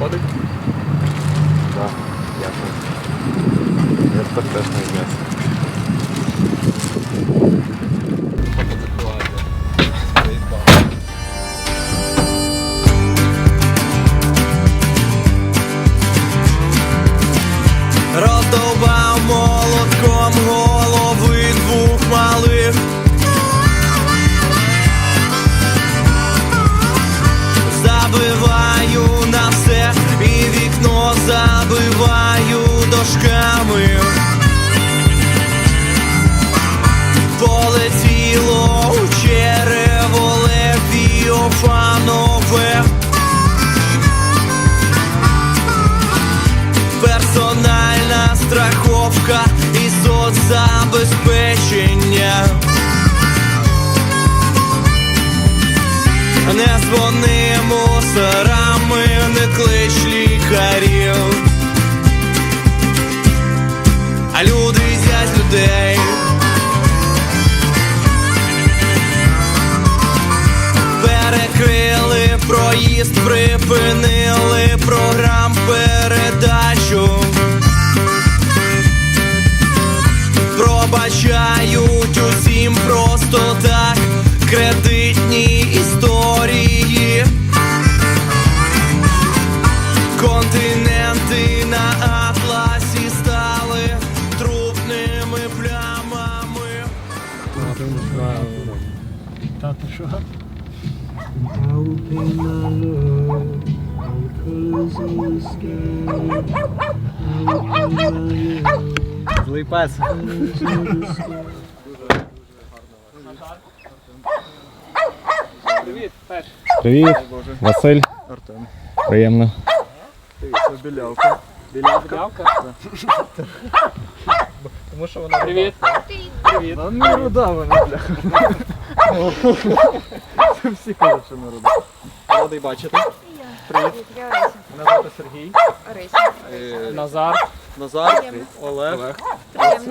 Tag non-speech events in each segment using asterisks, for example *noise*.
Заходить? Так, дякую. Я тепер теж не м'ясо. Роздовбав Полетіло у череволе Фіофанове персональна страховка і соцзабезпечення. Не дзвони проїзд, припинили програм передачу. Пробачають усім просто так кредитні історії. Континенти на атласі стали трупними плямами. Тато що? Злий пес. Привіт, пес. Привіт, Василь. Артем. Приємно. Це білявка. Білявка? Тому що вона Привіт. Привіт. Вона не руда вона, бля. Це всі кажуть, що не руда. Радий бачити. Привіт. Мене звати Сергій. Е, Назар. Назар. Олег. Олег.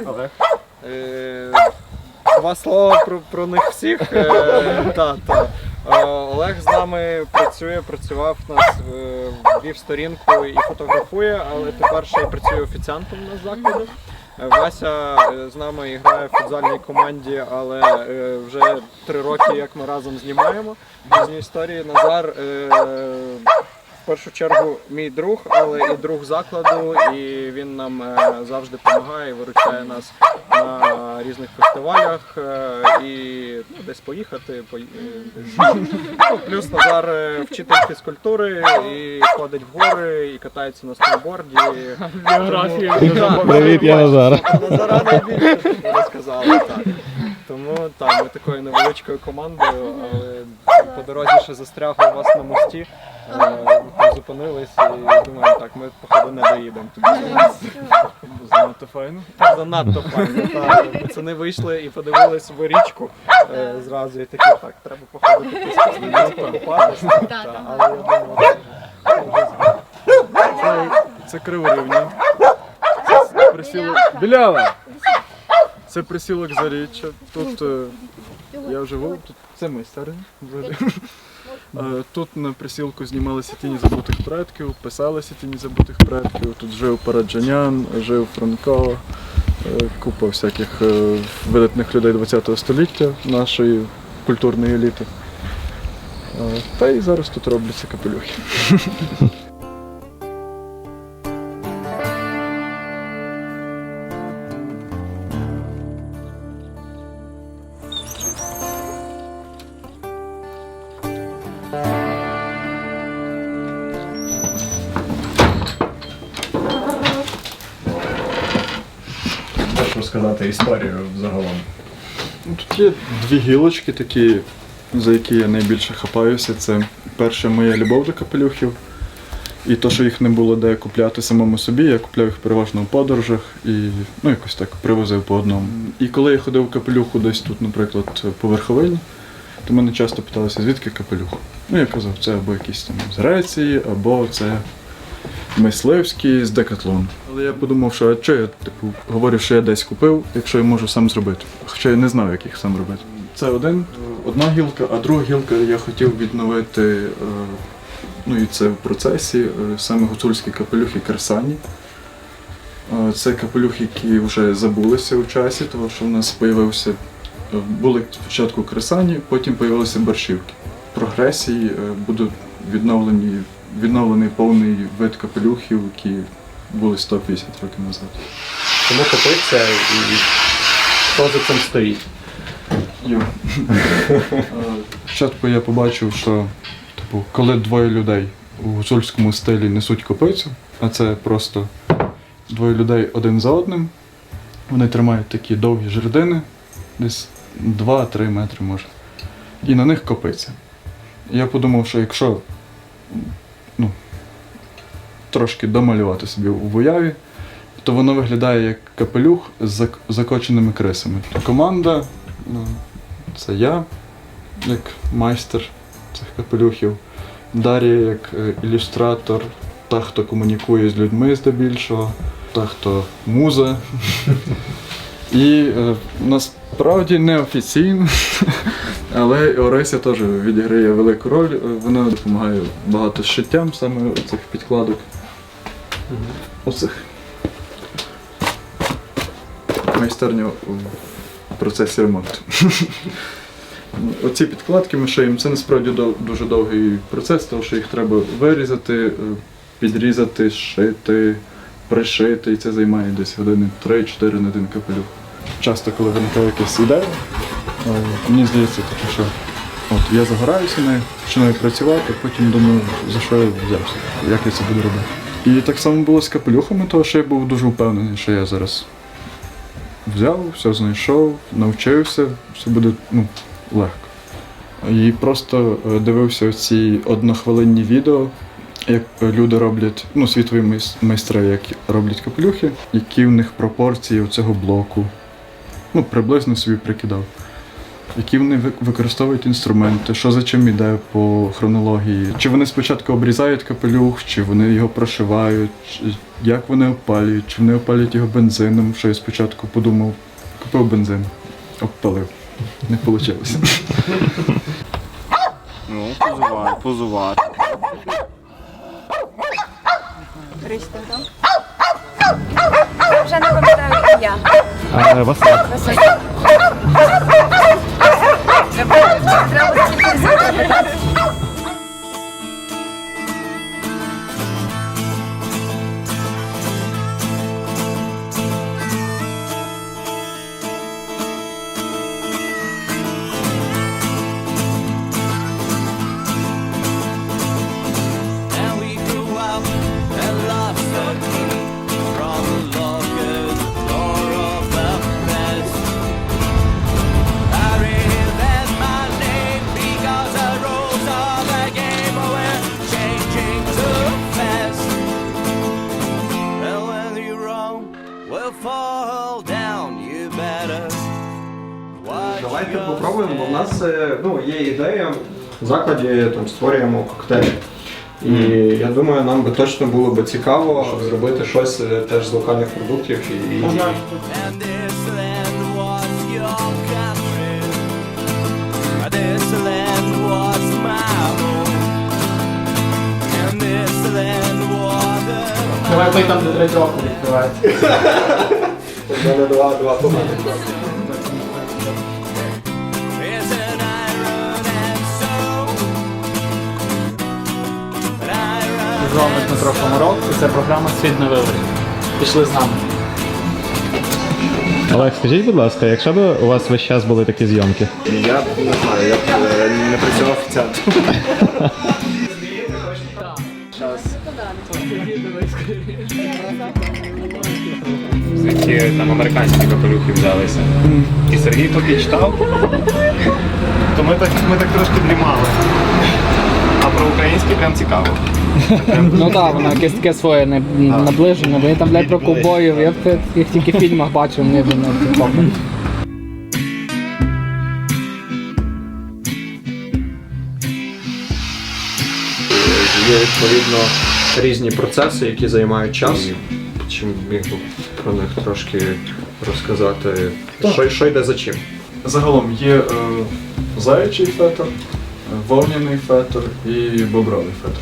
Олег. Е, Два слова про, про них всіх. Е, та, та. Е, Олег з нами працює, працював нас, е, вів сторінку і фотографує, але тепер ще й працює офіціантом на закладі. Вася е, з нами грає в футзальній команді, але е, вже три роки як ми разом знімаємо. Різні історії Назар е, першу чергу мій друг, але і друг закладу, і він нам е, завжди допомагає, виручає нас на різних фестивалях е, і ну, десь поїхати. пої- е. Ну, плюс Назар вчитель фізкультури і ходить в гори, і катається на сноуборді. Біографія. Тому- Привіт, я Назар. Назара найбільше, розказали. Так. Тому так, ми такою невеличкою командою, але по дорозі ще застрягли у вас на мості. Зупинились і думаємо, так, ми походу не доїдемо. Занадто файно. Так, занадто файно. *laughs* Так. Пацани вийшли і подивились в річку е, зразу і такі, так, треба спуститися, покупатися. Але я думаю, Це. Це присілок. Білява! Це присілок Заріччя. Тут е, я живу, тут це ми старі. взагалі. Е, Тут на присілку знімалися тіні забутих предків, писалися тіні забутих предків. Тут жив Параджанян, жив Франко, е, купа всяких е, видатних людей ХХ століття нашої культурної еліти. Та й зараз тут робляться капелюхи. *laughs* розказати історію загалом. Ну, Тут є дві гілочки такі, за які я найбільше хапаюся. Це перша моя любов до капелюхів. І то, що їх не було де купляти самому собі, я купляв їх переважно в подорожах і ну, якось так привозив по одному. І коли я ходив в капелюху десь тут, наприклад, по верховині, то мене часто питалися, звідки капелюх. Ну, я казав, це або якісь там з Греції, або це мисливський з Декатлону. Але я подумав, що що я типу, говорю, що я десь купив, якщо я можу сам зробити. Хоча я не знав, як їх сам робити. Це один, одна гілка, а друга гілка я хотів відновити е, Ну і це в процесі е, саме гуцульські капелюхи Керсані. Е, Це капелюх, які вже забулися у часі, тому що в нас появився, е, були спочатку кресані, потім появилися борщівки. Прогресії буде відновлені, відновлений повний вид капелюхів, які були 150 років назад. Чому копиться і хто за цим стоїть? Йо. Спочатку я побачив, що типу, коли двоє людей у гуцульському стилі несуть копицю, а це просто двоє людей один за одним, вони тримають такі довгі жердини, десь 2-3 метри може. І на них копиця. І я подумав, що якщо трошки домалювати собі в уяві, то воно виглядає як капелюх з зак- закоченими крисами. Команда ну, це я, як майстер цих капелюхів, Дар'я як е, ілюстратор, та, хто комунікує з людьми здебільшого, та, хто муза. *laughs* І е, насправді неофіційно, *laughs* але Орися теж відіграє велику роль. Е, Вона допомагає багато з шиттям саме цих підкладок. Оцих. Майстерня в процесі ремонту. Оці підкладки ми шиємо, це насправді дуже довгий процес, тому що їх треба вирізати, е, підрізати, зшити, пришити, і це займає десь години 3-4 на один капелюх. Часто, коли виникає якась ідея, е, мені здається, таке, що от я загораюся нею, починаю працювати, потім думаю, за що я взявся, як я це буду робити. І так само було з капелюхами, тому що я був дуже впевнений, що я зараз взяв, все знайшов, навчився, все буде ну, легко. І просто е, дивився ці однохвилинні відео, як люди роблять, ну, світові майс- майстри, як роблять капелюхи, які в них пропорції цього блоку. Ну, приблизно собі прикидав. Які вони використовують інструменти, що за чим іде по хронології. Чи вони спочатку обрізають капелюх, чи вони його прошивають, як вони опалюють, чи вони опалюють його бензином, що я спочатку подумав, купив бензин, обпалив. Не вийшло. Ну, позувати, позувати. Христо, так? Вже не пам'ятаю ім'я. А, Василь. Василь. Треба тільки запитати. Закладі там створюємо коктейлі. І я думаю, нам би точно було би цікаво зробити щось е, теж з локальних продуктів. І, і... And this land was your country. This land was my home. And this land was the Давай той там, де третього року відкривається. *laughs* У мене два, два команди. Вами Дмитро Комаров і це програма Світ на виборі. Пішли з нами. Олег, скажіть, будь ласка, якщо б у вас весь час були такі зйомки? Я б не знаю, я б е, не працював офіціантом. звідки там американські капелюхи взялися. І Сергій поки читав, то ми так, ми так трошки дрімали. Про українські прям цікаво. Ну так, воно якесь таке своє не, наближене. Вони там блядь, про ковбоїв, я в їх тільки в фільмах бачив, не на. Є відповідно різні процеси, які займають час. Чим міг би про них трошки розказати, що, що йде за чим. Загалом є е, заячий фетр, вовняний фетр і бобровий фетр.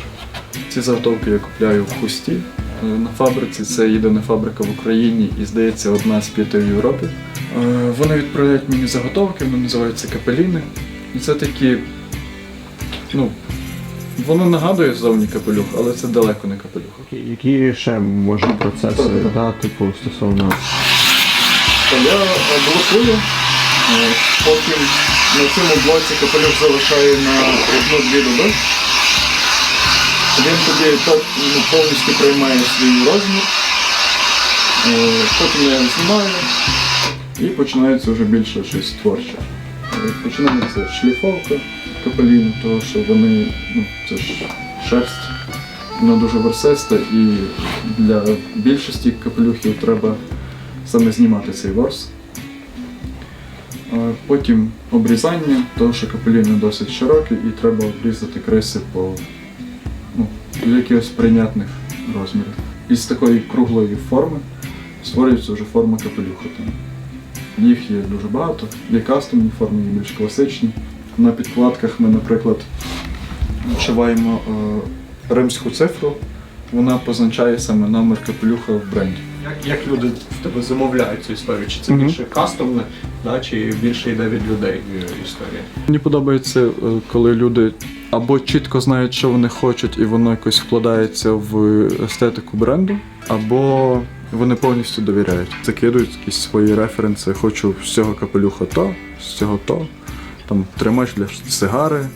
Ці заготовки я купляю в хусті. Е, На фабриці це єдина фабрика в Україні і, здається, одна з п'яти в Європі. Е, Вони відправляють мені заготовки, вони називаються капеліни. І це такі, ну, воно нагадує зовні капелюх, але це далеко не капелюх. Які ще може процеси, да, типу, стосовно я блокую, е, потім на цьому блоці капелюх залишаю на одну-дві доби. Він тоді ну, повністю приймає свій розмір. Е, Потім я знімаю і починається вже більше щось творче. Е, Починається шліфовка капеліну, тому що вони, ну, це ж шерсть, вона дуже версиста і для більшості капелюхів треба саме знімати цей ворс. Потім обрізання, тому що капеліни досить широкі і треба обрізати криси по ну, якихось прийнятних розмірів. Із такої круглої форми створюється вже форма капелюха. Їх є дуже багато, є кастомні форми, є більш класичні. На підкладках ми, наприклад, вшиваємо е, римську цифру, вона позначає саме номер капелюха в бренді. Як, як люди в тебе замовляють цю історію? Чи це більше кастомне, да, чи більше йде від людей е, історія? Мені подобається, е, коли люди або чітко знають, що вони хочуть, і воно якось вкладається в естетику бренду, або вони повністю довіряють. Закидують якісь свої референси. Хочу з цього капелюха то, з цього то. Там тримач для сигари,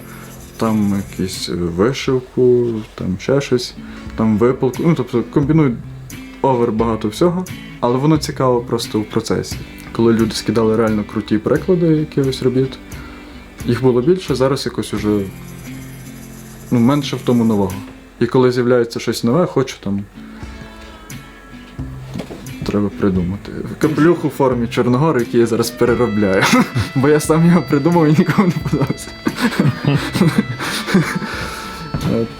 там якусь вишивку, там ще щось, там випалку. Ну, тобто комбінують овер багато всього, але воно цікаво просто в процесі. Коли люди скидали реально круті приклади якихось робіт, їх було більше, зараз якось уже ну, менше в тому нового. І коли з'являється щось нове, хочу там. Треба придумати. Каплюх у формі Чорногори, який я зараз переробляю. *laughs* Бо я сам його придумав і нікому не подобався. *laughs*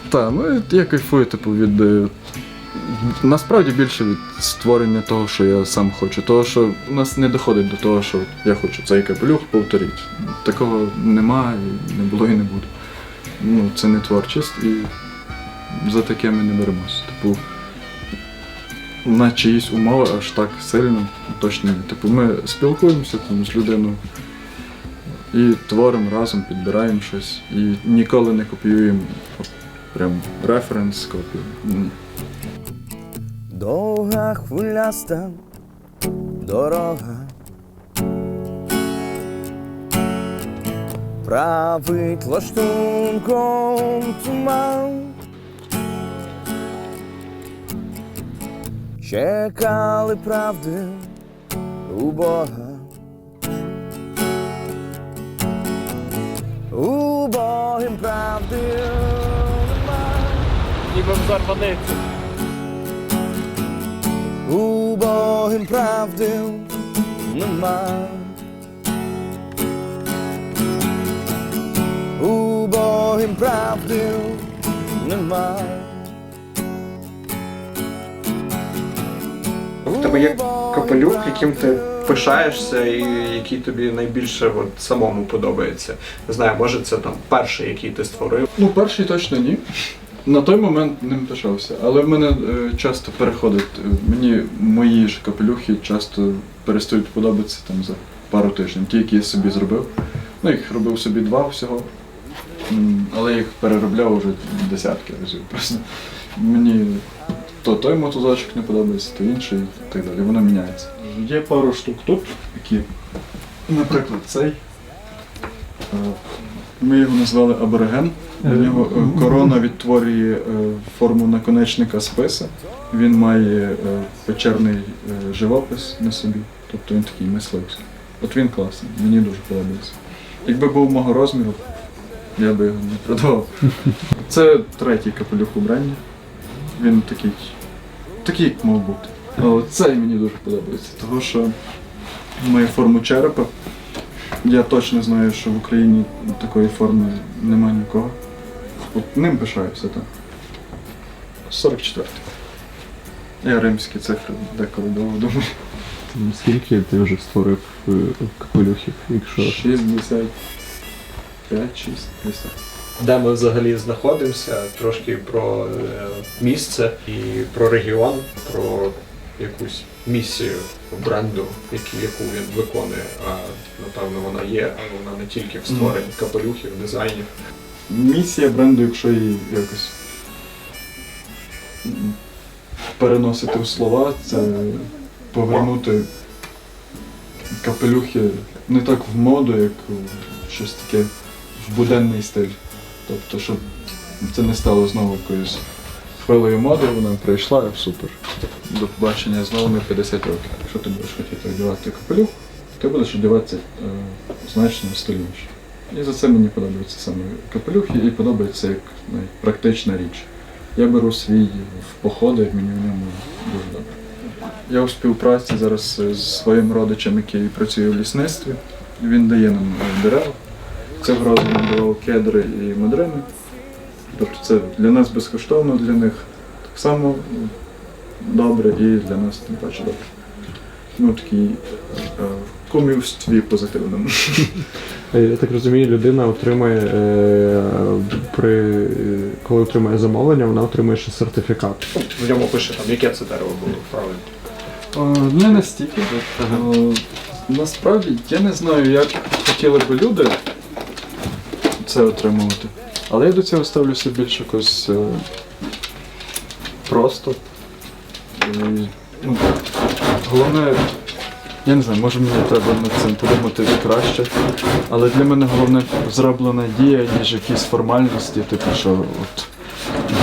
Так, ну я кайфую, типу, від. Насправді більше від створення того, що я сам хочу. Того, що у нас не доходить до того, що я хочу цей капелюх повторіть. Такого нема, не було і не буде. Ну, це не творчість, і за таке ми не беремося. Типу, на чиїсь умови аж так сильно точно ні. Типу, ми спілкуємося там з людиною і творимо разом, підбираємо щось. І ніколи не копіюємо прям референс копію. Довга хвиляста дорога. Править лаштунком туман. Чекали правди у Бога. У Богім правди нема. Ніби в зарваниці. У Богім правди нема. У Богім правди нема. В тебе є капелюх, яким ти пишаєшся і який тобі найбільше от, самому подобається. Не знаю, може це там перший, який ти створив. Ну, перший точно ні. На той момент ним пишався, але в мене е, часто переходить. е, Мені мої ж капелюхи часто перестають подобатися там за пару тижнів. Ті, які я собі зробив. Ну, їх робив собі два всього. Але їх переробляв вже десятки разів. Просто мені то той мотузочок не подобається, то інший і так далі. Воно міняється. Є пару штук тут, які, наприклад, цей. Е, Ми його назвали абориген. У нього е, корона відтворює е, форму наконечника списа. Він має е, печерний е, живопис на собі, тобто він такий мисливський. От він класний, мені дуже подобається. Якби був мого розміру, я би його не продавав. *laughs* Це третій капелюх у бренді. Він такий, такий, як мав бути. Але цей мені дуже подобається, тому що має форму черепа. Я точно знаю, що в Україні такої форми немає нікого. От ним пишаюся, так. 44. Я римські цифри деколи довго думаю. скільки ти вже створив е, капелюхів, якщо 65, 6, десь так. де ми взагалі знаходимося, трошки про е, місце і про регіон, про якусь місію бренду, які- яку він виконує. А напевно вона є, але вона не тільки в створенні капелюхів, дизайнів. Місія бренду, якщо її якось переносити в слова, це повернути капелюхи не так в моду, як у щось таке в буденний стиль. Тобто, щоб це не стало знову якоюсь хвилею моди, вона прийшла супер. До побачення знову на 50 років. Якщо ти будеш хотіти одягати капелюх, ти будеш одягатися е, значно стильніше. І за це мені подобаються саме капелюхи і подобається як практична річ. Я беру свій в походи, мені в ньому дуже добре. Я у співпраці зараз з своїм родичем, який працює в лісництві. Він дає нам е, дерева. Цього разу нам кедри і мадрини. Тобто це для нас безкоштовно, для них так само добре і для нас тим паче добре. Ну такий е, в кумівстві позитивному. *laughs* Е, Я так розумію, людина отримує е, при коли отримує замовлення, вона отримує ще сертифікат. В ньому пише там, яке це дерево було правильно. Е, Не настільки. Е, Насправді я не знаю, як хотіли би люди це отримувати. Але я до цього ставлюся більш якось е, просто. І, ну, головне, я не знаю, може мені треба над цим подумати краще. Але для мене головне зроблена дія, ніж якісь формальності, типу, що от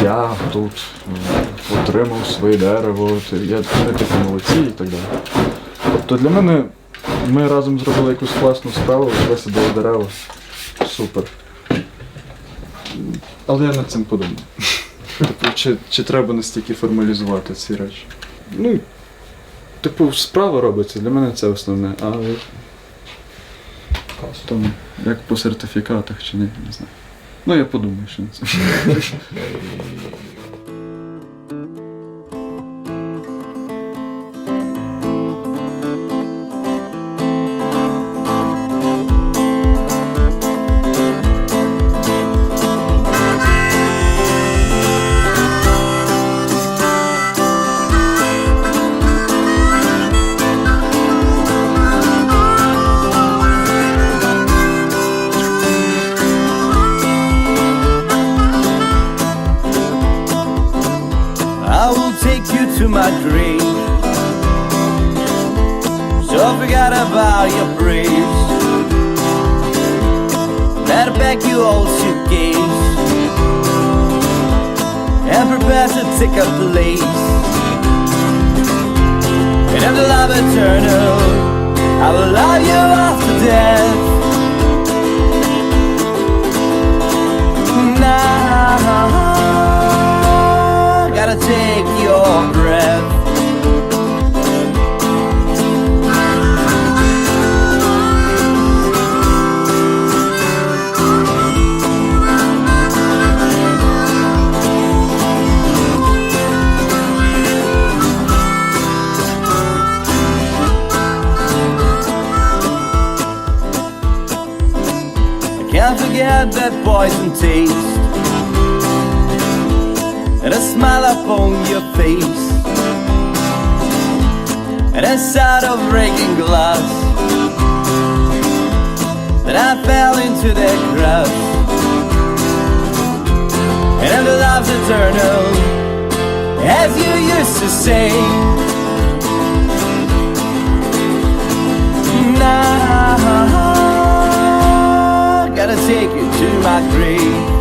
я тут е, отримав своє дерево, я вони такі молодці і так далі. Тобто для мене ми разом зробили якусь класну справу, висадили дерева. Супер. Але я над цим подумав. *laughs* Тобто, чи, чи треба настільки формалізувати ці речі? Ну, типу, справа робиться, для мене це основне, а там, як по сертифікатах чи ні, не знаю. Ну, я подумаю, що це. Take a place. And if the love eternal, I will love you after death. That poison taste. And a smile upon your face. And a sound of breaking glass. That I fell into that crush and the love's eternal as you used to say. Now gotta take to my grave